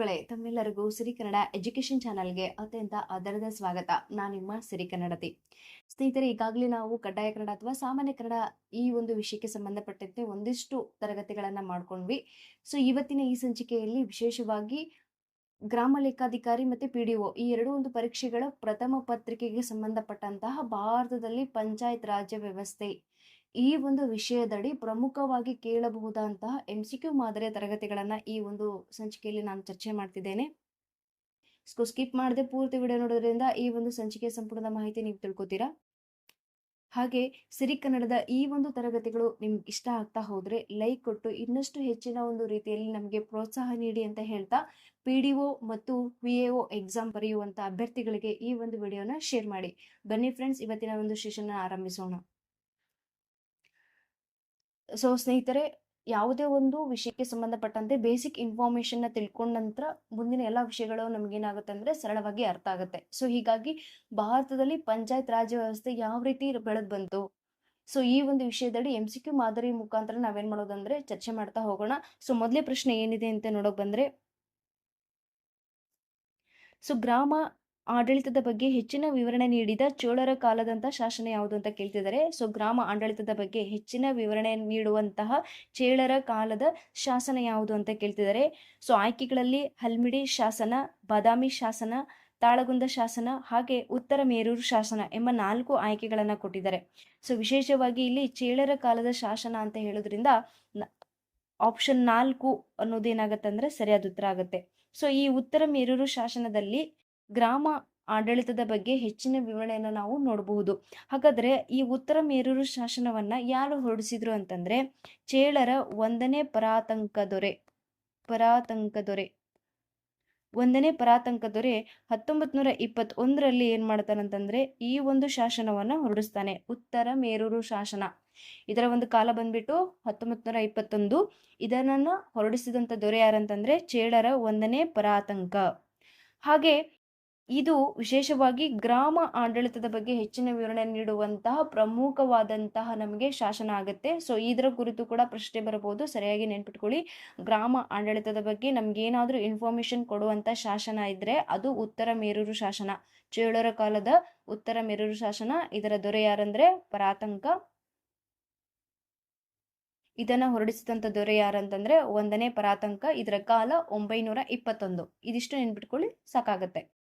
ಬಂಧುಗಳೇ, ತಮ್ಮೆಲ್ಲರಿಗೂ ಸಿರಿ ಕನ್ನಡ ಎಜುಕೇಶನ್ ಚಾನಲ್ಗೆ ಅತ್ಯಂತ ಆಧಾರದ ಸ್ವಾಗತ. ನಾನು ನಿಮ್ಮ ಸಿರಿ ಕನ್ನಡತಿ. ಸ್ನೇಹಿತರೆ, ಈಗಾಗಲೇ ನಾವು ಕಡ್ಡಾಯ ಕನ್ನಡ ಅಥವಾ ಸಾಮಾನ್ಯ ಕನ್ನಡ ಈ ಒಂದು ವಿಷಯಕ್ಕೆ ಸಂಬಂಧಪಟ್ಟಂತೆ ಒಂದಿಷ್ಟು ತರಗತಿಗಳನ್ನು ಮಾಡ್ಕೊಂಡ್ವಿ. ಸೊ, ಇವತ್ತಿನ ಈ ಸಂಚಿಕೆಯಲ್ಲಿ ವಿಶೇಷವಾಗಿ ಗ್ರಾಮ ಲೆಕ್ಕಾಧಿಕಾರಿ ಮತ್ತೆ ಪಿ ಡಿ ಒ ಈ ಎರಡು ಒಂದು ಪರೀಕ್ಷೆಗಳ ಪ್ರಥಮ ಪತ್ರಿಕೆಗೆ ಸಂಬಂಧಪಟ್ಟಂತಹ ಭಾರತದಲ್ಲಿ ಪಂಚಾಯತ್ ರಾಜ್ಯ ವ್ಯವಸ್ಥೆ ಈ ಒಂದು ವಿಷಯದಡಿ ಪ್ರಮುಖವಾಗಿ ಕೇಳಬಹುದಂತಹ ಎಂ ಸಿ ಕ್ಯೂ ಮಾದರಿಯ ತರಗತಿಗಳನ್ನು ಈ ಒಂದು ಸಂಚಿಕೆಯಲ್ಲಿ ನಾನು ಚರ್ಚೆ ಮಾಡ್ತಿದ್ದೇನೆ. ಸೊ ಸ್ಕಿಪ್ ಮಾಡದೆ ಪೂರ್ತಿ ವಿಡಿಯೋ ನೋಡೋದ್ರಿಂದ ಈ ಒಂದು ಸಂಚಿಕೆಯ ಸಂಪೂರ್ಣ ಮಾಹಿತಿ ನೀವು ತಿಳ್ಕೊತೀರಾ? ಹಾಗೆ ಸಿರಿ ಕನ್ನಡದ ಈ ಒಂದು ತರಗತಿಗಳು ನಿಮ್ಗೆ ಇಷ್ಟ ಆಗ್ತಾ ಹೋದ್ರೆ ಲೈಕ್ ಕೊಟ್ಟು ಇನ್ನಷ್ಟು ಹೆಚ್ಚಿನ ಒಂದು ರೀತಿಯಲ್ಲಿ ನಮಗೆ ಪ್ರೋತ್ಸಾಹ ನೀಡಿ ಅಂತ ಹೇಳ್ತಾ ಪಿ ಡಿ ಒ ಮತ್ತು ವಿ ಎ ಒ ಎಕ್ಸಾಮ್ ಬರೆಯುವಂಥ ಅಭ್ಯರ್ಥಿಗಳಿಗೆ ಈ ಒಂದು ವಿಡಿಯೋನ ಶೇರ್ ಮಾಡಿ. ಬನ್ನಿ ಫ್ರೆಂಡ್ಸ್ ಇವತ್ತಿನ ಒಂದು ಸೆಷನ್ ಆರಂಭಿಸೋಣ. ಸೊ ಸ್ನೇಹಿತರೆ, ಯಾವುದೇ ಒಂದು ವಿಷಯಕ್ಕೆ ಸಂಬಂಧಪಟ್ಟಂತೆ ಬೇಸಿಕ್ ಇನ್ಫಾರ್ಮೇಶನ್ನ ತಿಳ್ಕೊಂಡ ನಂತರ ಮುಂದಿನ ಎಲ್ಲ ವಿಷಯಗಳು ನಮ್ಗೇನಾಗುತ್ತೆ ಅಂದ್ರೆ ಸರಳವಾಗಿ ಅರ್ಥ ಆಗುತ್ತೆ. ಸೊ ಹೀಗಾಗಿ ಭಾರತದಲ್ಲಿ ಪಂಚಾಯತ್ ರಾಜ್ಯ ವ್ಯವಸ್ಥೆ ಯಾವ ರೀತಿ ಬೆಳೆದು ಬಂತು? ಸೊ ಈ ಒಂದು ವಿಷಯದಲ್ಲಿ ಎಂ ಸಿ ಕ್ಯೂ ಮಾದರಿ ಮುಖಾಂತರ ನಾವೇನ್ ಮಾಡೋದಂದ್ರೆ ಚರ್ಚೆ ಮಾಡ್ತಾ ಹೋಗೋಣ. ಸೊ ಮೊದಲೇ ಪ್ರಶ್ನೆ ಏನಿದೆ ಅಂತ ನೋಡೋಕೆ ಬಂದ್ರೆ, ಸೊ ಗ್ರಾಮ ಆಡಳಿತದ ಬಗ್ಗೆ ಹೆಚ್ಚಿನ ವಿವರಣೆ ನೀಡಿದ ಚೋಳರ ಕಾಲದಂತ ಶಾಸನ ಯಾವುದು ಅಂತ ಕೇಳ್ತಿದ್ದಾರೆ. ಸೊ ಗ್ರಾಮ ಆಡಳಿತದ ಬಗ್ಗೆ ಹೆಚ್ಚಿನ ವಿವರಣೆ ನೀಡುವಂತಹ ಚೇಳರ ಕಾಲದ ಶಾಸನ ಯಾವುದು ಅಂತ ಕೇಳ್ತಿದ್ದಾರೆ. ಸೊ ಆಯ್ಕೆಗಳಲ್ಲಿ ಹಲ್ಮಿಡಿ ಶಾಸನ, ಬಾದಾಮಿ ಶಾಸನ, ತಾಳಗುಂದ ಶಾಸನ, ಹಾಗೆ ಉತ್ತರ ಮೇರೂರು ಶಾಸನ ಎಂಬ ನಾಲ್ಕು ಆಯ್ಕೆಗಳನ್ನು ಕೊಟ್ಟಿದ್ದಾರೆ. ಸೊ ವಿಶೇಷವಾಗಿ ಇಲ್ಲಿ ಚೇಳರ ಕಾಲದ ಶಾಸನ ಅಂತ ಹೇಳೋದ್ರಿಂದ ಆಪ್ಷನ್ ನಾಲ್ಕು ಅನ್ನೋದೇನಾಗತ್ತೆ ಅಂದ್ರೆ ಸರಿಯಾದ ಉತ್ತರ ಆಗುತ್ತೆ. ಸೊ ಈ ಉತ್ತರ ಮೇರೂರು ಶಾಸನದಲ್ಲಿ ಗ್ರಾಮ ಆಡಳಿತದ ಬಗ್ಗೆ ಹೆಚ್ಚಿನ ವಿವರಣೆಯನ್ನು ನಾವು ನೋಡಬಹುದು. ಹಾಗಾದ್ರೆ ಈ ಉತ್ತರ ಮೇರೂರು ಶಾಸನವನ್ನು ಯಾರು ಹೊರಡಿಸಿದ್ರು ಅಂತಂದ್ರೆ, ಚೇಳರ ಒಂದನೇ ಪರಾತಂಕ ದೊರೆ ಪರಾತಂಕ ದೊರೆ, ಒಂದನೇ ಪರಾತಂಕ ದೊರೆ ಹತ್ತೊಂಬತ್ ನೂರ ಇಪ್ಪತ್ತೊಂದರಲ್ಲಿ ಏನು ಮಾಡ್ತಾನಂತಂದರೆ ಈ ಒಂದು ಶಾಸನವನ್ನು ಹೊರಡಿಸ್ತಾನೆ, ಉತ್ತರ ಮೇರೂರು ಶಾಸನ. ಇದರ ಒಂದು ಕಾಲ ಬಂದ್ಬಿಟ್ಟು ಹತ್ತೊಂಬತ್ ನೂರ ಇಪ್ಪತ್ತೊಂದು. ಇದನ್ನ ಹೊರಡಿಸಿದಂತ ದೊರೆ ಯಾರಂತಂದರೆ, ಚೇಳರ ಒಂದನೇ ಪರಾತಂಕ. ಹಾಗೆ ಇದು ವಿಶೇಷವಾಗಿ ಗ್ರಾಮ ಆಡಳಿತದ ಬಗ್ಗೆ ಹೆಚ್ಚಿನ ವಿವರಣೆ ನೀಡುವಂತಹ ಪ್ರಮುಖವಾದಂತಹ ನಮಗೆ ಶಾಸನ ಆಗುತ್ತೆ. ಸೊ ಇದರ ಕುರಿತು ಕೂಡ ಪ್ರಶ್ನೆ ಬರಬಹುದು ಸರಿಯಾಗಿ ನೆನ್ಪಿಟ್ಕೊಳ್ಳಿ. ಗ್ರಾಮ ಆಡಳಿತದ ಬಗ್ಗೆ ನಮ್ಗೆ ಏನಾದ್ರೂ ಇನ್ಫಾರ್ಮೇಶನ್ ಕೊಡುವಂತ ಶಾಸನ ಇದ್ರೆ ಅದು ಉತ್ತರ ಮೇರೂರು ಶಾಸನ. ಚೇಳರ ಕಾಲದ ಉತ್ತರ ಮೇರೂರು ಶಾಸನ. ಇದರ ದೊರೆ ಯಾರಂದ್ರೆ? ಪರಾತಂಕ ಇದನ್ನ ಹೊರಡಿಸಿದಂತ ದೊರೆ ಯಾರಂತಂದ್ರೆ? ಒಂದನೇ ಪರಾತಂಕ ಇದರ ಕಾಲ ಒಂಬೈನೂರ ಇಪ್ಪತ್ತೊಂದು. ಇದಿಷ್ಟು ನೆನ್ಪಿಟ್ಕೊಳ್ಳಿ, ಸಾಕಾಗತ್ತೆ.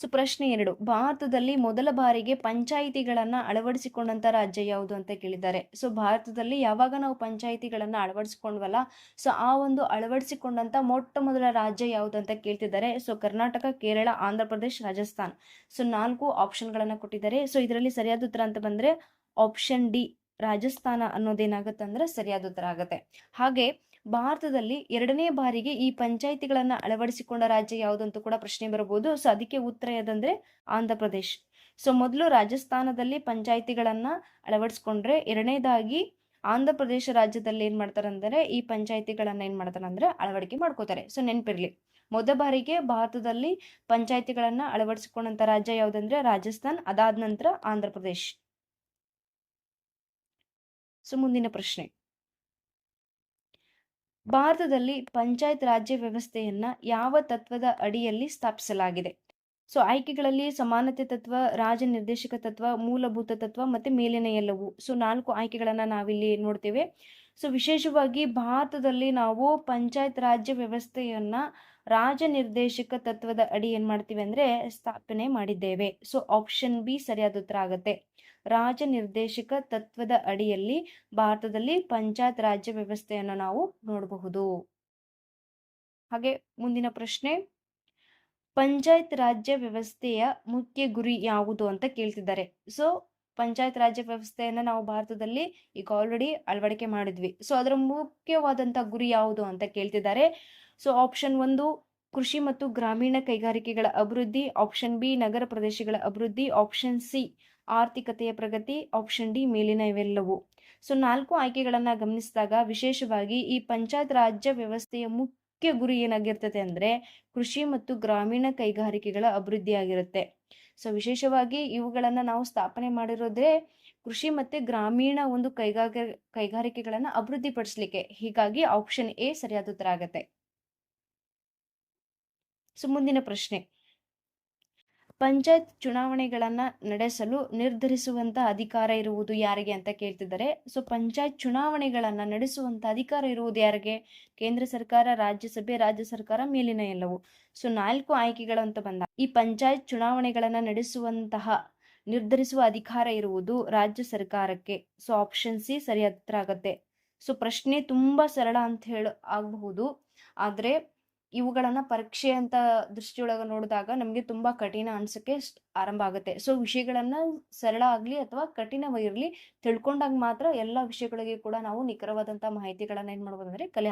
ಸೊ ಪ್ರಶ್ನೆ ಎರಡು. ಭಾರತದಲ್ಲಿ ಮೊದಲ ಬಾರಿಗೆ ಪಂಚಾಯಿತಿಗಳನ್ನು ಅಳವಡಿಸಿಕೊಂಡಂತ ರಾಜ್ಯ ಯಾವುದು ಅಂತ ಕೇಳಿದ್ದಾರೆ. ಸೊ, ಭಾರತದಲ್ಲಿ ಯಾವಾಗ ನಾವು ಪಂಚಾಯಿತಿಗಳನ್ನು ಅಳವಡಿಸಿಕೊಂಡ್ವಲ್ಲ, ಸೊ, ಆ ಒಂದು ಅಳವಡಿಸಿಕೊಂಡಂತ ಮೊಟ್ಟ ಮೊದಲ ರಾಜ್ಯ ಯಾವುದು ಅಂತ ಕೇಳ್ತಿದ್ದಾರೆ. ಸೊ, ಕರ್ನಾಟಕ, ಕೇರಳ, ಆಂಧ್ರ ಪ್ರದೇಶ್, ರಾಜಸ್ಥಾನ್. ಸೊ, ನಾಲ್ಕು ಆಪ್ಷನ್ಗಳನ್ನು ಕೊಟ್ಟಿದ್ದಾರೆ. ಸೊ, ಇದರಲ್ಲಿ ಸರಿಯಾದ ಉತ್ತರ ಅಂತ ಬಂದರೆ ಆಪ್ಷನ್ ಡಿ ರಾಜಸ್ಥಾನ ಅನ್ನೋದೇನಾಗುತ್ತೆ ಅಂದ್ರೆ ಸರಿಯಾದ ಉತ್ತರ ಆಗುತ್ತೆ. ಹಾಗೆ ಭಾರತದಲ್ಲಿ ಎರಡನೇ ಬಾರಿಗೆ ಈ ಪಂಚಾಯಿತಿಗಳನ್ನ ಅಳವಡಿಸಿಕೊಂಡ ರಾಜ್ಯ ಯಾವುದು ಅಂತ ಕೂಡ ಪ್ರಶ್ನೆ ಬರಬಹುದು ಸೊ ಅದಕ್ಕೆ ಉತ್ತರ ಯಾವುದಂದ್ರೆ ಆಂಧ್ರ ಪ್ರದೇಶ್. ಸೊ ಮೊದಲು ರಾಜಸ್ಥಾನದಲ್ಲಿ ಪಂಚಾಯಿತಿಗಳನ್ನ ಅಳವಡಿಸ್ಕೊಂಡ್ರೆ ಎರಡನೇದಾಗಿ ಆಂಧ್ರ ಪ್ರದೇಶ ರಾಜ್ಯದಲ್ಲಿ ಏನ್ ಮಾಡ್ತಾರಂದ್ರೆ ಈ ಪಂಚಾಯಿತಿಗಳನ್ನ ಏನ್ ಮಾಡ್ತಾರಂದ್ರೆ ಅಳವಡಿಕೆ ಮಾಡ್ಕೋತಾರೆ. ಸೊ ನೆನ್ಪಿರ್ಲಿ. ಮೊದಲ ಬಾರಿಗೆ ಭಾರತದಲ್ಲಿ ಪಂಚಾಯಿತಿಗಳನ್ನ ಅಳವಡಿಸಿಕೊಂಡಂತ ರಾಜ್ಯ ಯಾವುದಂದ್ರೆ ರಾಜಸ್ಥಾನ್, ಅದಾದ ನಂತರ ಆಂಧ್ರ ಪ್ರದೇಶ್. ಸೊ ಮುಂದಿನ ಪ್ರಶ್ನೆ. ಭಾರತದಲ್ಲಿ ಪಂಚಾಯತ್ ರಾಜ್ಯ ವ್ಯವಸ್ಥೆಯನ್ನ ಯಾವ ತತ್ವದ ಅಡಿಯಲ್ಲಿ ಸ್ಥಾಪಿಸಲಾಗಿದೆ? ಸೊ, ಆಯ್ಕೆಗಳಲ್ಲಿ ಸಮಾನತೆ ತತ್ವ, ರಾಜ ನಿರ್ದೇಶಕ ತತ್ವ, ಮೂಲಭೂತ ತತ್ವ ಮತ್ತೆ ಮೇಲಿನ ಎಲ್ಲವು. ಸೊ, ನಾಲ್ಕು ಆಯ್ಕೆಗಳನ್ನ ನಾವಿಲ್ಲಿ ನೋಡ್ತೇವೆ. ಸೊ, ವಿಶೇಷವಾಗಿ ಭಾರತದಲ್ಲಿ ನಾವು ಪಂಚಾಯತ್ ರಾಜ್ಯ ವ್ಯವಸ್ಥೆಯನ್ನ ರಾಜ ನಿರ್ದೇಶಕ ತತ್ವದ ಅಡಿ ಏನ್ ಮಾಡ್ತೀವಿ ಅಂದ್ರೆ ಸ್ಥಾಪನೆ ಮಾಡಿದ್ದೇವೆ. ಸೊ ಆಪ್ಷನ್ ಬಿ ಸರಿಯಾದ ಉತ್ತರ ಆಗುತ್ತೆ. ರಾಜ ನಿರ್ದೇಶಕ ತತ್ವದ ಅಡಿಯಲ್ಲಿ ಭಾರತದಲ್ಲಿ ಪಂಚಾಯತ್ ರಾಜ್ಯ ವ್ಯವಸ್ಥೆಯನ್ನು ನಾವು ನೋಡಬಹುದು. ಹಾಗೆ ಮುಂದಿನ ಪ್ರಶ್ನೆ. ಪಂಚಾಯತ್ ರಾಜ್ಯ ವ್ಯವಸ್ಥೆಯ ಮುಖ್ಯ ಗುರಿ ಯಾವುದು ಅಂತ ಕೇಳ್ತಿದ್ದಾರೆ. ಸೊ ಪಂಚಾಯತ್ ರಾಜ್ಯ ವ್ಯವಸ್ಥೆಯನ್ನು ನಾವು ಭಾರತದಲ್ಲಿ ಈಗ ಆಲ್ರೆಡಿ ಅಳವಡಿಕೆ ಮಾಡಿದ್ವಿ. ಸೊ ಅದರ ಮುಖ್ಯವಾದಂಥ ಗುರಿ ಯಾವುದು ಅಂತ ಕೇಳ್ತಿದ್ದಾರೆ. ಸೊ ಆಪ್ಷನ್ ಒಂದು, ಕೃಷಿ ಮತ್ತು ಗ್ರಾಮೀಣ ಕೈಗಾರಿಕೆಗಳ ಅಭಿವೃದ್ಧಿ ಆಪ್ಷನ್ ಬಿ ನಗರ ಪ್ರದೇಶಗಳ ಅಭಿವೃದ್ಧಿ ಆಪ್ಷನ್ ಸಿ ಆರ್ಥಿಕತೆಯ ಪ್ರಗತಿ ಆಪ್ಷನ್ ಡಿ ಮೇಲಿನ ಇವೆಲ್ಲವು. ಸೊ ನಾಲ್ಕು ಆಯ್ಕೆಗಳನ್ನು ಗಮನಿಸಿದಾಗ ವಿಶೇಷವಾಗಿ ಈ ಪಂಚಾಯತ್ ರಾಜ್ಯ ವ್ಯವಸ್ಥೆಯ ಮುಖ್ಯ ಗುರಿ ಏನಾಗಿರ್ತದೆ ಅಂದ್ರೆ ಕೃಷಿ ಮತ್ತು ಗ್ರಾಮೀಣ ಕೈಗಾರಿಕೆಗಳ ಅಭಿವೃದ್ಧಿ ಆಗಿರುತ್ತೆ. ಸೊ ವಿಶೇಷವಾಗಿ ಇವುಗಳನ್ನು ನಾವು ಸ್ಥಾಪನೆ ಮಾಡಿರೋದೇ ಕೃಷಿ ಮತ್ತು ಗ್ರಾಮೀಣ ಒಂದು ಕೈಗಾರಿಕೆ ಕೈಗಾರಿಕೆಗಳನ್ನು ಅಭಿವೃದ್ಧಿಪಡಿಸಲಿಕ್ಕೆ. ಹೀಗಾಗಿ ಆಪ್ಷನ್ ಎ ಸರಿಯಾದ ಉತ್ತರ ಆಗತ್ತೆ. ಸೊ ಮುಂದಿನ ಪ್ರಶ್ನೆ. ಪಂಚಾಯತ್ ಚುನಾವಣೆಗಳನ್ನು ನಡೆಸಲು ನಿರ್ಧರಿಸುವಂತ ಅಧಿಕಾರ ಇರುವುದು ಯಾರಿಗೆ ಅಂತ ಕೇಳ್ತಿದ್ದಾರೆ. ಸೊ ಪಂಚಾಯತ್ ಚುನಾವಣೆಗಳನ್ನು ನಡೆಸುವಂತ ಅಧಿಕಾರ ಇರುವುದು ಯಾರಿಗೆ? ಕೇಂದ್ರ ಸರ್ಕಾರ ರಾಜ್ಯಸಭೆ ರಾಜ್ಯ ಸರ್ಕಾರ ಮೇಲಿನ ಎಲ್ಲವು. ಸೊ ನಾಲ್ಕು ಆಯ್ಕೆಗಳು ಅಂತ ಬಂದ ಈ ಪಂಚಾಯತ್ ಚುನಾವಣೆಗಳನ್ನು ನಡೆಸುವಂತಹ, ನಿರ್ಧರಿಸುವ ಅಧಿಕಾರ ಇರುವುದು ರಾಜ್ಯ ಸರ್ಕಾರಕ್ಕೆ. ಸೊ ಆಪ್ಷನ್ ಸಿ ಸರಿ ಹತ್ರ ಆಗತ್ತೆ. ಸೊ ಪ್ರಶ್ನೆ ತುಂಬಾ ಸರಳ ಅಂತ ಹೇಳ, ಆಗಬಹುದು. ಆದರೆ ಇವುಗಳನ್ನ ಪರೀಕ್ಷೆ ಅಂತ ದೃಷ್ಟಿಯೊಳಗೆ ನೋಡಿದಾಗ ನಮಗೆ ತುಂಬಾ ಕಠಿಣ ಅನ್ಸಕ್ಕೆ ಆರಂಭ ಆಗುತ್ತೆ. ಸೊ ವಿಷಯಗಳನ್ನ ಸರಳ ಆಗಲಿ ಅಥವಾ ಕಠಿಣವಾಗಿರಲಿ ತಿಳ್ಕೊಂಡಾಗ ಮಾತ್ರ ಎಲ್ಲ ವಿಷಯಗಳಿಗೆ ಕೂಡ ನಾವು ನಿಖರವಾದಂಥ ಮಾಹಿತಿಗಳನ್ನ ಏನು ಮಾಡ್ಬೋದು ಅಂದರೆ ಕಲೆ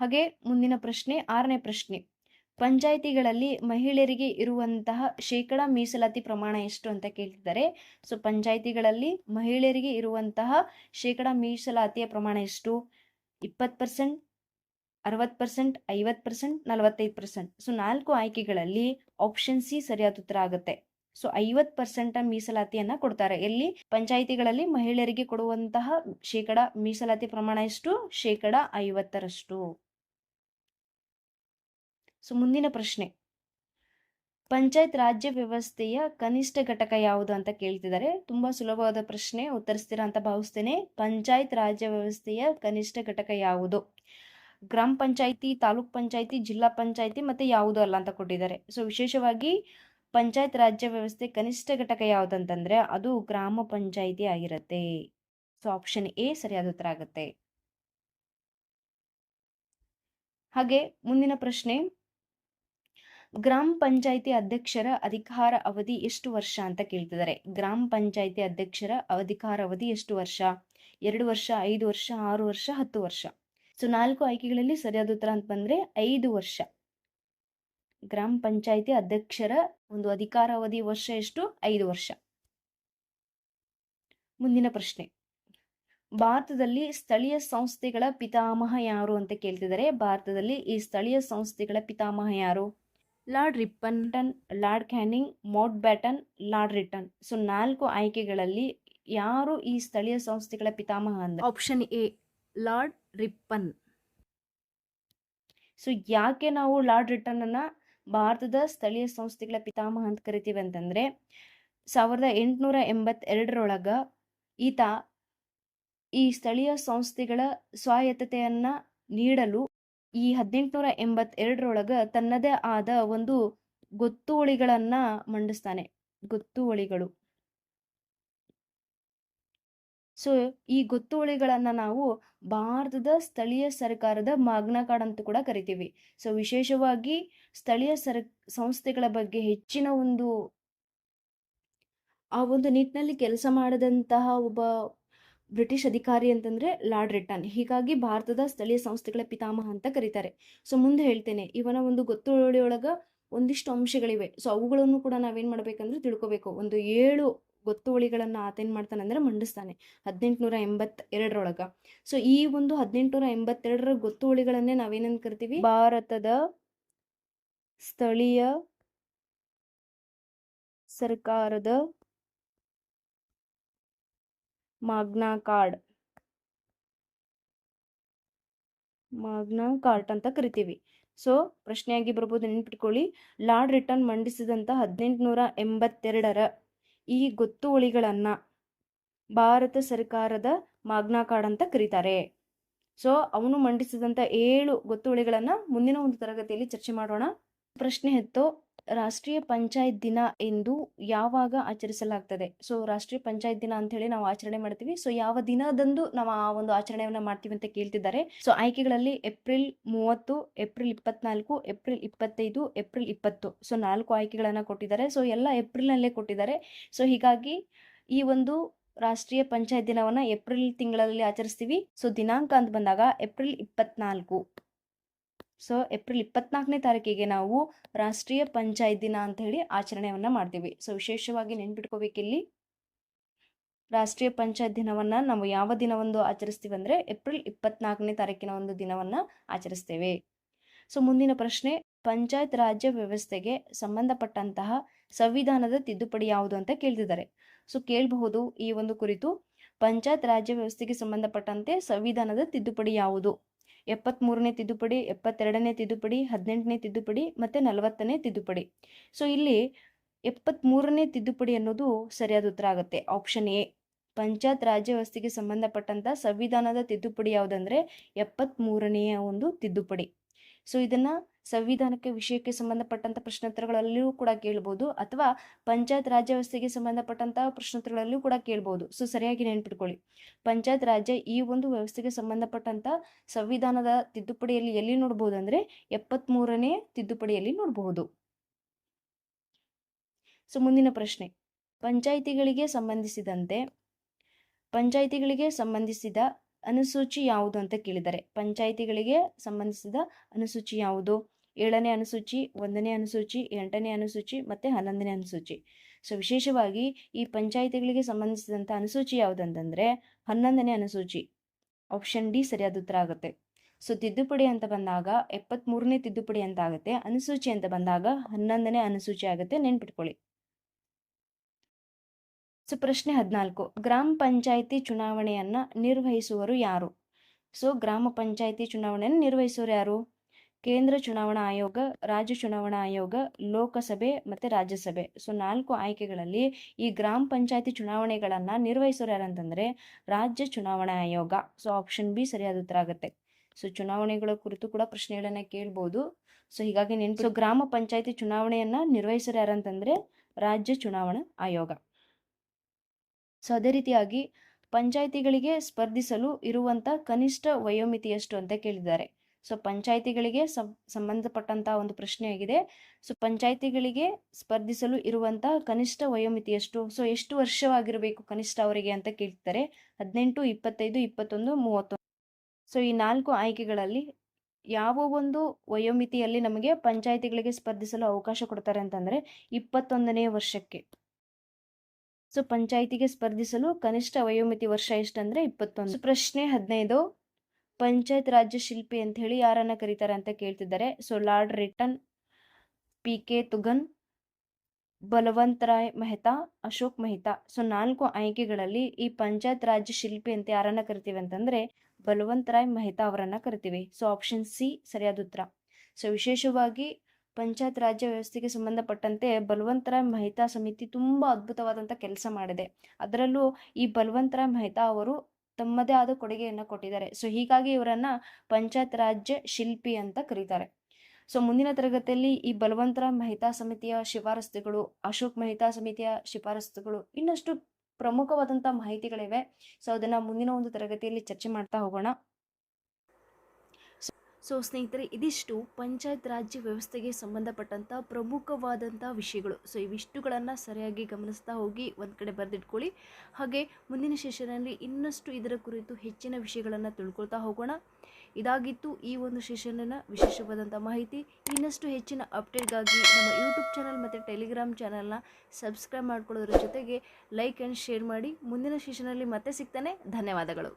ಹಾಗೆ ಮುಂದಿನ ಪ್ರಶ್ನೆ, ಆರನೇ ಪ್ರಶ್ನೆ. ಪಂಚಾಯಿತಿಗಳಲ್ಲಿ ಮಹಿಳೆಯರಿಗೆ ಇರುವಂತಹ ಶೇಕಡ ಮೀಸಲಾತಿ ಪ್ರಮಾಣ ಎಷ್ಟು ಅಂತ ಕೇಳ್ತಿದ್ದಾರೆ. ಸೊ ಪಂಚಾಯಿತಿಗಳಲ್ಲಿ ಮಹಿಳೆಯರಿಗೆ ಇರುವಂತಹ ಶೇಕಡ ಮೀಸಲಾತಿಯ ಪ್ರಮಾಣ ಎಷ್ಟು? ಇಪ್ಪತ್ತು ಪರ್ಸೆಂಟ್ ಅರವತ್ತು ಪರ್ಸೆಂಟ್ ಐವತ್ತು ಪರ್ಸೆಂಟ್ ನಲವತ್ತೈದು ಪರ್ಸೆಂಟ್ ಸೊ ನಾಲ್ಕು ಆಯ್ಕೆಗಳಲ್ಲಿ ಆಪ್ಷನ್ ಸಿ ಸರಿಯಾದ ಉತ್ತರ ಆಗುತ್ತೆ. ಸೊ ಐವತ್ತು ಪರ್ಸೆಂಟ್ ಮೀಸಲಾತಿಯನ್ನ ಕೊಡ್ತಾರೆ. ಎಲ್ಲಿ? ಪಂಚಾಯಿತಿಗಳಲ್ಲಿ ಮಹಿಳೆಯರಿಗೆ ಕೊಡುವಂತಹ ಶೇಕಡ ಮೀಸಲಾತಿ ಪ್ರಮಾಣ ಎಷ್ಟು? ಶೇಕಡ ಐವತ್ತರಷ್ಟು. ಸೊ ಮುಂದಿನ ಪ್ರಶ್ನೆ. ಪಂಚಾಯತ್ ರಾಜ್ಯ ವ್ಯವಸ್ಥೆಯ ಕನಿಷ್ಠ ಘಟಕ ಯಾವುದು ಅಂತ ಕೇಳ್ತಿದ್ದಾರೆ. ತುಂಬಾ ಸುಲಭವಾದ ಪ್ರಶ್ನೆ, ಉತ್ತರಿಸ್ತೀರಾ ಅಂತ ಭಾವಿಸ್ತೇನೆ. ಪಂಚಾಯತ್ ರಾಜ್ಯ ವ್ಯವಸ್ಥೆಯ ಕನಿಷ್ಠ ಘಟಕ ಯಾವುದು? ಗ್ರಾಮ ಪಂಚಾಯಿತಿ, ತಾಲೂಕ್ ಪಂಚಾಯಿತಿ, ಜಿಲ್ಲಾ ಪಂಚಾಯಿತಿ ಮತ್ತೆ ಯಾವುದು ಅಲ್ಲ ಅಂತ ಕೊಟ್ಟಿದ್ದಾರೆ. ಸೊ ವಿಶೇಷವಾಗಿ ಪಂಚಾಯತ್ ರಾಜ್ಯ ವ್ಯವಸ್ಥೆ ಕನಿಷ್ಠ ಘಟಕ ಯಾವುದಂತಂದ್ರೆ ಅದು ಗ್ರಾಮ ಪಂಚಾಯಿತಿ ಆಗಿರುತ್ತೆ. ಸೊ ಆಪ್ಷನ್ ಎ ಸರಿಯಾದ ಉತ್ತರ ಆಗುತ್ತೆ. ಹಾಗೆ ಮುಂದಿನ ಪ್ರಶ್ನೆ. ಗ್ರಾಮ ಪಂಚಾಯಿತಿ ಅಧ್ಯಕ್ಷರ ಅಧಿಕಾರ ಅವಧಿ ಎಷ್ಟು ವರ್ಷ ಅಂತ ಕೇಳ್ತಿದ್ದಾರೆ. ಗ್ರಾಮ ಪಂಚಾಯಿತಿ ಅಧ್ಯಕ್ಷರ ಅಧಿಕಾರ ಅವಧಿ ಎಷ್ಟು ವರ್ಷ? ಎರಡು ವರ್ಷ, ಐದು ವರ್ಷ, ಆರು ವರ್ಷ, ಹತ್ತು ವರ್ಷ. ಸೊ ನಾಲ್ಕು ಆಯ್ಕೆಗಳಲ್ಲಿ ಸರಿಯಾದ ಉತ್ತರ ಅಂತ ಬಂದ್ರೆ ಐದು ವರ್ಷ. ಗ್ರಾಮ ಪಂಚಾಯಿತಿ ಅಧ್ಯಕ್ಷರ ಒಂದು ಅಧಿಕಾರಾವಧಿ ವರ್ಷ ಎಷ್ಟು? ಐದು ವರ್ಷ. ಮುಂದಿನ ಪ್ರಶ್ನೆ. ಭಾರತದಲ್ಲಿ ಸ್ಥಳೀಯ ಸಂಸ್ಥೆಗಳ ಪಿತಾಮಹ ಯಾರು ಅಂತ ಕೇಳ್ತಿದ್ದಾರೆ ಭಾರತದಲ್ಲಿ ಈ ಸ್ಥಳೀಯ ಸಂಸ್ಥೆಗಳ ಪಿತಾಮಹ ಯಾರು? Lord ರಿಪ್ಪನ್ಟನ್, Lord Canning, Mountbatten, Lord Lytton so, ನಾಲ್ಕು ಆಯ್ಕೆಗಳಲ್ಲಿ ಯಾರು ಈ ಸ್ಥಳೀಯ ಸಂಸ್ಥೆಗಳ ಪಿತಾಮಹ ಅಂದ್ರೆ option A, Lord Ripon. So ಯಾಕೆ ನಾವು ಲಾರ್ಡ್ ರಿಟನ್ ಅನ್ನ ಭಾರತದ ಸ್ಥಳೀಯ ಸಂಸ್ಥೆಗಳ ಪಿತಾಮಹ ಅಂತ ಕರಿತೀವಿ ಅಂತಂದ್ರೆ, ಸಾವಿರದ ಎಂಟುನೂರ ಎಂಬತ್ತೆರಡರೊಳಗ ಈತ ಈ ಸ್ಥಳೀಯ ಸಂಸ್ಥೆಗಳ ಸ್ವಾಯತ್ತತೆಯನ್ನು ನೀಡಲು ಈ ಹದಿನೆಂಟುನೂರ ಎಂಬತ್ತೆರಡರೊಳಗ ತನ್ನದೇ ಆದ ಒಂದು ಗೊತ್ತುವಳಿಗಳನ್ನು ಮಂಡಿಸ್ತಾನೆ. ಗೊತ್ತುವಳಿಗಳು. ಸೊ ಈ ಗೊತ್ತುವಳಿಗಳನ್ನು ನಾವು ಭಾರತದ ಸ್ಥಳೀಯ ಸರ್ಕಾರದ ಮಾಗ್ನಾ ಕಾರ್ಡ್ ಅಂತ ಕೂಡ ಕರಿತೀವಿ. ಸೊ ವಿಶೇಷವಾಗಿ ಸ್ಥಳೀಯ ಸರ್, ಸಂಸ್ಥೆಗಳ ಬಗ್ಗೆ ಹೆಚ್ಚಿನ ಒಂದು ಆ ಒಂದು ನಿಟ್ಟಿನಲ್ಲಿ ಕೆಲಸ ಮಾಡದಂತಹ ಒಬ್ಬ ಬ್ರಿಟಿಷ್ ಅಧಿಕಾರಿ ಅಂತಂದ್ರೆ ಲಾರ್ಡ್ ರಿಟನ್ ಹೀಗಾಗಿ ಭಾರತದ ಸ್ಥಳೀಯ ಸಂಸ್ಥೆಗಳ ಪಿತಾಮಹ ಅಂತ ಕರೀತಾರೆ. ಸೊ ಮುಂದೆ ಹೇಳ್ತೇನೆ. ಇವನ ಒಂದು ಗೊತ್ತುವಳಿಯೊಳಗ ಒಂದಿಷ್ಟು ಅಂಶಗಳಿವೆ. ಸೊ ಅವುಗಳನ್ನು ಕೂಡ ನಾವೇನ್ ಮಾಡ್ಬೇಕಂದ್ರೆ ತಿಳ್ಕೊಬೇಕು. ಒಂದು ಏಳು ಗೊತ್ತುವಳಿಗಳನ್ನ ಆತ ಏನ್ ಮಾಡ್ತಾನೆ ಅಂದರೆ ಮಂಡಿಸ್ತಾನೆ. ಹದಿನೆಂಟುನೂರ ಎಂಬತ್ತ ಎರಡರೊಳಗ ಸೊ ಈ ಒಂದು ಹದಿನೆಂಟುನೂರ ಎಂಬತ್ತೆರಡರ ಗೊತ್ತುವಳಿಗಳನ್ನೇ ನಾವೇನಂತ ಕರಿತೀವಿ? ಭಾರತದ ಸ್ಥಳೀಯ ಸರ್ಕಾರದ ಮಾಗ್ನಾ ಕಾರ್ಡ್. ಮಾಗ್ನಾ ಕಾರ್ಟ್ ಅಂತ ಕರಿತೀವಿ. ಸೊ ಪ್ರಶ್ನೆಯಾಗಿ ಬರ್ಬೋದು ನೆನ್ಪಿಟ್ಕೊಳ್ಳಿ. ಲಾರ್ಡ್ ರಿಟರ್ನ್ ಮಂಡಿಸಿದಂತ ಹದಿನೆಂಟುನೂರ ಎಂಬತ್ತೆರಡರ ಈ ಗೊತ್ತುವಳಿಗಳನ್ನ ಭಾರತ ಸರ್ಕಾರದ ಮಾಗ್ನಾ ಕಾರ್ಡ್ ಅಂತ ಕರೀತಾರೆ. ಸೊ ಅವನು ಮಂಡಿಸಿದಂತ ಏಳು ಗೊತ್ತುವಳಿಗಳನ್ನು ಮುಂದಿನ ಒಂದು ತರಗತಿಯಲ್ಲಿ ಚರ್ಚೆ ಮಾಡೋಣ. ಪ್ರಶ್ನೆ ಹೆತ್ತೋ ರಾಷ್ಟ್ರೀಯ ಪಂಚಾಯತ್ ದಿನ ಎಂದು ಯಾವಾಗ ಆಚರಿಸಲಾಗ್ತದೆ. ಸೊ ರಾಷ್ಟ್ರೀಯ ಪಂಚಾಯತ್ ದಿನ ಅಂತ ಹೇಳಿ ನಾವು ಆಚರಣೆ ಮಾಡ್ತೀವಿ. ಸೊ ಯಾವ ದಿನದಂದು ನಾವು ಆ ಒಂದು ಆಚರಣೆಯನ್ನ ಮಾಡ್ತೀವಿ ಅಂತ ಕೇಳ್ತಿದ್ದಾರೆ. ಸೊ ಆಯ್ಕೆಗಳಲ್ಲಿ ಏಪ್ರಿಲ್ ಮೂವತ್ತು, ಏಪ್ರಿಲ್ ಇಪ್ಪತ್ನಾಲ್ಕು, ಏಪ್ರಿಲ್ ಇಪ್ಪತ್ತೈದು, ಏಪ್ರಿಲ್ ಇಪ್ಪತ್ತು. ಸೊ ನಾಲ್ಕು ಆಯ್ಕೆಗಳನ್ನ ಕೊಟ್ಟಿದ್ದಾರೆ. ಸೊ ಎಲ್ಲ ಏಪ್ರಿಲ್ನಲ್ಲೇ ಕೊಟ್ಟಿದ್ದಾರೆ. ಸೊ ಹೀಗಾಗಿ ಈ ಒಂದು ರಾಷ್ಟ್ರೀಯ ಪಂಚಾಯತ್ ದಿನವನ್ನ ಏಪ್ರಿಲ್ ತಿಂಗಳಲ್ಲಿ ಆಚರಿಸ್ತೀವಿ. ಸೊ ದಿನಾಂಕ ಅಂತ ಬಂದಾಗ ಏಪ್ರಿಲ್ ಇಪ್ಪತ್ನಾಲ್ಕು. ಸೊ ಏಪ್ರಿಲ್ ಇಪ್ಪತ್ನಾಲ್ಕನೇ ತಾರೀಕಿಗೆ ನಾವು ರಾಷ್ಟ್ರೀಯ ಪಂಚಾಯತ್ ದಿನ ಅಂತ ಹೇಳಿ ಆಚರಣೆಯನ್ನ ಮಾಡ್ತೀವಿ. ಸೊ ವಿಶೇಷವಾಗಿ ನೆನ್ಪಿಟ್ಕೋಬೇಕಿಲ್ಲಿ ರಾಷ್ಟ್ರೀಯ ಪಂಚಾಯತ್ ದಿನವನ್ನ ನಾವು ಯಾವ ದಿನವೊಂದು ಆಚರಿಸ್ತೀವಿ ಅಂದ್ರೆ ಏಪ್ರಿಲ್ ಇಪ್ಪತ್ನಾಲ್ಕನೇ ತಾರೀಕಿನ ಒಂದು ದಿನವನ್ನ ಆಚರಿಸ್ತೇವೆ. ಸೊ ಮುಂದಿನ ಪ್ರಶ್ನೆ, ಪಂಚಾಯತ್ ರಾಜ್ಯ ವ್ಯವಸ್ಥೆಗೆ ಸಂಬಂಧಪಟ್ಟಂತಹ ಸಂವಿಧಾನದ ತಿದ್ದುಪಡಿ ಯಾವುದು ಅಂತ ಕೇಳ್ತಿದ್ದಾರೆ. ಸೊ ಕೇಳಬಹುದು ಈ ಒಂದು ಕುರಿತು. ಪಂಚಾಯತ್ ರಾಜ್ಯ ವ್ಯವಸ್ಥೆಗೆ ಸಂಬಂಧಪಟ್ಟಂತೆ ಸಂವಿಧಾನದ ತಿದ್ದುಪಡಿ ಯಾವುದು? ಎಪ್ಪತ್ತ್ಮೂರನೇ ತಿದ್ದುಪಡಿ, ಎಪ್ಪತ್ತೆರಡನೇ ತಿದ್ದುಪಡಿ, ಹದಿನೆಂಟನೇ ತಿದ್ದುಪಡಿ ಮತ್ತು ನಲವತ್ತನೇ ತಿದ್ದುಪಡಿ. ಸೊ ಇಲ್ಲಿ ಎಪ್ಪತ್ತ್ಮೂರನೇ ತಿದ್ದುಪಡಿ ಅನ್ನೋದು ಸರಿಯಾದ ಉತ್ತರ ಆಗುತ್ತೆ. ಆಪ್ಷನ್ ಎ ಪಂಚಾಯತ್ ರಾಜ್ಯ ವ್ಯವಸ್ಥೆಗೆ ಸಂಬಂಧಪಟ್ಟಂಥ ಸಂವಿಧಾನದ ತಿದ್ದುಪಡಿ ಯಾವುದಂದ್ರೆ ಎಪ್ಪತ್ತ್ಮೂರನೆಯ ಒಂದು ತಿದ್ದುಪಡಿ. ಸೊ ಇದನ್ನು ಸಂವಿಧಾನಕ್ಕೆ ವಿಷಯಕ್ಕೆ ಸಂಬಂಧಪಟ್ಟಂಥ ಪ್ರಶ್ನೋತ್ತರಗಳಲ್ಲಿಯೂ ಕೂಡ ಕೇಳ್ಬೋದು ಅಥವಾ ಪಂಚಾಯತ್ ರಾಜ್ಯ ವ್ಯವಸ್ಥೆಗೆ ಸಂಬಂಧಪಟ್ಟಂಥ ಪ್ರಶ್ನೋತ್ತರಗಳಲ್ಲಿಯೂ ಕೂಡ ಕೇಳ್ಬೋದು. ಸೊ ಸರಿಯಾಗಿ ನೆನ್ಪಿಟ್ಕೊಳ್ಳಿ. ಪಂಚಾಯತ್ ರಾಜ್ಯ ಈ ಒಂದು ವ್ಯವಸ್ಥೆಗೆ ಸಂಬಂಧಪಟ್ಟಂಥ ಸಂವಿಧಾನದ ತಿದ್ದುಪಡಿಯಲ್ಲಿ ಎಲ್ಲಿ ನೋಡ್ಬೋದು ಅಂದರೆ ಎಪ್ಪತ್ತ್ಮೂರನೇ ತಿದ್ದುಪಡಿಯಲ್ಲಿ ನೋಡಬಹುದು ಸೊ ಮುಂದಿನ ಪ್ರಶ್ನೆ. ಪಂಚಾಯಿತಿಗಳಿಗೆ ಸಂಬಂಧಿಸಿದಂತೆ, ಪಂಚಾಯಿತಿಗಳಿಗೆ ಸಂಬಂಧಿಸಿದ ಅನುಸೂಚಿ ಯಾವುದು ಅಂತ ಕೇಳಿದ್ದಾರೆ ಪಂಚಾಯಿತಿಗಳಿಗೆ ಸಂಬಂಧಿಸಿದ ಅನುಸೂಚಿ ಯಾವುದು? ಏಳನೇ ಅನುಸೂಚಿ, ಒಂದನೇ ಅನುಸೂಚಿ, ಎಂಟನೇ ಅನುಸೂಚಿ ಮತ್ತು ಹನ್ನೊಂದನೇ ಅನುಸೂಚಿ. ಸೊ ವಿಶೇಷವಾಗಿ ಈ ಪಂಚಾಯಿತಿಗಳಿಗೆ ಸಂಬಂಧಿಸಿದಂಥ ಅನುಸೂಚಿ ಯಾವುದಂತಂದರೆ ಹನ್ನೊಂದನೇ ಅನುಸೂಚಿ. ಆಪ್ಷನ್ ಡಿ ಸರಿಯಾದ ಉತ್ತರ ಆಗುತ್ತೆ. ಸೊ ತಿದ್ದುಪಡಿ ಅಂತ ಬಂದಾಗ ಎಪ್ಪತ್ತ್ಮೂರನೇ ತಿದ್ದುಪಡಿ ಅಂತ ಆಗುತ್ತೆ. ಅನುಸೂಚಿ ಅಂತ ಬಂದಾಗ ಹನ್ನೊಂದನೇ ಅನುಸೂಚಿ ಆಗುತ್ತೆ. ನೆನ್ಪಿಟ್ಕೊಳ್ಳಿ. ಸೊ ಪ್ರಶ್ನೆ ಹದಿನಾಲ್ಕು. ಗ್ರಾಮ ಪಂಚಾಯಿತಿ ಚುನಾವಣೆಯನ್ನು ನಿರ್ವಹಿಸುವರು ಯಾರು? ಸೊ ಗ್ರಾಮ ಪಂಚಾಯಿತಿ ಚುನಾವಣೆಯನ್ನು ನಿರ್ವಹಿಸುವರು ಯಾರು? ಕೇಂದ್ರ ಚುನಾವಣಾ ಆಯೋಗ, ರಾಜ್ಯ ಚುನಾವಣಾ ಆಯೋಗ, ಲೋಕಸಭೆ ಮತ್ತು ರಾಜ್ಯಸಭೆ. ಸೊ ನಾಲ್ಕು ಆಯ್ಕೆಗಳಲ್ಲಿ ಈ ಗ್ರಾಮ ಪಂಚಾಯಿತಿ ಚುನಾವಣೆಗಳನ್ನು ನಿರ್ವಹಿಸೋರು ಯಾರಂತಂದರೆ ರಾಜ್ಯ ಚುನಾವಣಾ ಆಯೋಗ. ಸೊ ಆಪ್ಷನ್ ಬಿ ಸರಿಯಾದ ಉತ್ತರ ಆಗುತ್ತೆ. ಸೊ ಚುನಾವಣೆಗಳ ಕುರಿತು ಕೂಡ ಪ್ರಶ್ನೆಗಳನ್ನು ಕೇಳ್ಬೋದು. ಸೊ ಹೀಗಾಗಿ ನೆನಪು ಗ್ರಾಮ ಪಂಚಾಯಿತಿ ಚುನಾವಣೆಯನ್ನು ನಿರ್ವಹಿಸೋರು ಯಾರಂತಂದರೆ ರಾಜ್ಯ ಚುನಾವಣಾ ಆಯೋಗ. ಸೊ ಅದೇ ರೀತಿಯಾಗಿ ಪಂಚಾಯಿತಿಗಳಿಗೆ ಸ್ಪರ್ಧಿಸಲು ಇರುವಂಥ ಕನಿಷ್ಠ ವಯೋಮಿತಿ ಎಷ್ಟು ಅಂತ ಕೇಳಿದ್ದಾರೆ. ಸೊ ಪಂಚಾಯಿತಿಗಳಿಗೆ ಸಂಬಂಧಪಟ್ಟಂಥ ಒಂದು ಪ್ರಶ್ನೆಯಾಗಿದೆ ಸೊ ಪಂಚಾಯಿತಿಗಳಿಗೆ ಸ್ಪರ್ಧಿಸಲು ಇರುವಂಥ ಕನಿಷ್ಠ ವಯೋಮಿತಿ ಎಷ್ಟು? ಸೊ ಎಷ್ಟು ವರ್ಷವಾಗಿರಬೇಕು ಕನಿಷ್ಠ ಅವರಿಗೆ ಅಂತ ಕೇಳ್ತಾರೆ. ಹದಿನೆಂಟು, ಇಪ್ಪತ್ತೈದು, ಇಪ್ಪತ್ತೊಂದು, ಮೂವತ್ತೊಂದು. ಸೊ ಈ ನಾಲ್ಕು ಆಯ್ಕೆಗಳಲ್ಲಿ ಯಾವ ಒಂದು ವಯೋಮಿತಿಯಲ್ಲಿ ನಮಗೆ ಪಂಚಾಯಿತಿಗಳಿಗೆ ಸ್ಪರ್ಧಿಸಲು ಅವಕಾಶ ಕೊಡ್ತಾರೆ ಅಂತಂದರೆ ಇಪ್ಪತ್ತೊಂದನೇ ವರ್ಷಕ್ಕೆ. ಸೊ ಪಂಚಾಯಿತಿಗೆ ಸ್ಪರ್ಧಿಸಲು ಕನಿಷ್ಠ ವಯೋಮಿತಿ ವರ್ಷ ಎಷ್ಟಂದರೆ ಇಪ್ಪತ್ತೊಂದು. ಪ್ರಶ್ನೆ ಹದಿನೈದು. ಪಂಚಾಯತ್ ರಾಜ್ಯ ಶಿಲ್ಪಿ ಅಂತ ಹೇಳಿ ಯಾರನ್ನ ಕರೀತಾರೆ ಅಂತ ಕೇಳ್ತಿದ್ದಾರೆ. So Lord Lytton P K Thungon Balwantrai Mehta Ashok Mehta so ನಾಲ್ಕು ಆಯ್ಕೆಗಳಲ್ಲಿ ಈ ಪಂಚಾಯತ್ ರಾಜ್ಯ ಶಿಲ್ಪಿ ಅಂತ ಯಾರನ್ನ ಕರಿತೀವಿ ಅಂತಂದ್ರೆ ಬಲವಂತರಾಯ್ ಮೆಹ್ತಾ ಅವರನ್ನ ಕರಿತೀವಿ. ಸೊ ಆಪ್ಷನ್ ಸಿ ಸರಿಯಾದ ಉತ್ತರ. ಸೊ ವಿಶೇಷವಾಗಿ ಪಂಚಾಯತ್ ರಾಜ್ಯ ವ್ಯವಸ್ಥೆಗೆ ಸಂಬಂಧಪಟ್ಟಂತೆ ಬಲವಂತರಾಯ್ ಮೆಹ್ತಾ ಸಮಿತಿ ತುಂಬ ಅದ್ಭುತವಾದಂಥ ಕೆಲಸ ಮಾಡಿದೆ. ಅದರಲ್ಲೂ ಈ ಬಲವಂತರಾಯ್ ಮೆಹ್ತಾ ಅವರು ತಮ್ಮದೇ ಆದ ಕೊಡುಗೆಯನ್ನು ಕೊಟ್ಟಿದ್ದಾರೆ. ಸೊ ಹೀಗಾಗಿ ಇವರನ್ನ ಪಂಚಾಯತ್ ರಾಜ್ಯ ಶಿಲ್ಪಿ ಅಂತ ಕರೀತಾರೆ. ಸೊ ಮುಂದಿನ ತರಗತಿಯಲ್ಲಿ ಈ ಬಲವಂತರ ಮೆಹ್ತಾ ಸಮಿತಿಯ ಶಿಫಾರಸ್ತುಗಳು ಅಶೋಕ್ ಮೆಹ್ತಾ ಸಮಿತಿಯ ಶಿಫಾರಸ್ತುಗಳು ಇನ್ನಷ್ಟು ಪ್ರಮುಖವಾದಂಥ ಮಾಹಿತಿಗಳಿವೆ. ಸೊ ಅದನ್ನು ಮುಂದಿನ ಒಂದು ತರಗತಿಯಲ್ಲಿ ಚರ್ಚೆ ಮಾಡ್ತಾ ಹೋಗೋಣ. ಸೊ ಸ್ನೇಹಿತರೆ, ಇದಿಷ್ಟು ಪಂಚಾಯತ್ ರಾಜ್ಯ ವ್ಯವಸ್ಥೆಗೆ ಸಂಬಂಧಪಟ್ಟಂಥ ಪ್ರಮುಖವಾದಂಥ ವಿಷಯಗಳು. ಸೊ ಇವಿಷ್ಟುಗಳನ್ನು ಸರಿಯಾಗಿ ಗಮನಿಸ್ತಾ ಹೋಗಿ ಒಂದು ಕಡೆ ಬರೆದಿಟ್ಕೊಳ್ಳಿ. ಹಾಗೆ ಮುಂದಿನ ಸೆಷನಲ್ಲಿ ಇನ್ನಷ್ಟು ಇದರ ಕುರಿತು ಹೆಚ್ಚಿನ ವಿಷಯಗಳನ್ನು ತಿಳ್ಕೊಳ್ತಾ ಹೋಗೋಣ. ಇದಾಗಿತ್ತು ಈ ಒಂದು ಸೆಷನ್ನ ವಿಶೇಷವಾದಂಥ ಮಾಹಿತಿ. ಇನ್ನಷ್ಟು ಹೆಚ್ಚಿನ ಅಪ್ಡೇಟ್ಗಾಗಿ ನಮ್ಮ ಯೂಟ್ಯೂಬ್ ಚಾನಲ್ ಮತ್ತು ಟೆಲಿಗ್ರಾಮ್ ಚಾನಲ್ನ ಸಬ್ಸ್ಕ್ರೈಬ್ ಮಾಡ್ಕೊಳ್ಳೋದ್ರ ಜೊತೆಗೆ ಲೈಕ್ ಆ್ಯಂಡ್ ಶೇರ್ ಮಾಡಿ. ಮುಂದಿನ ಸೆಷನಲ್ಲಿ ಮತ್ತೆ ಸಿಗ್ತಾನೆ. ಧನ್ಯವಾದಗಳು.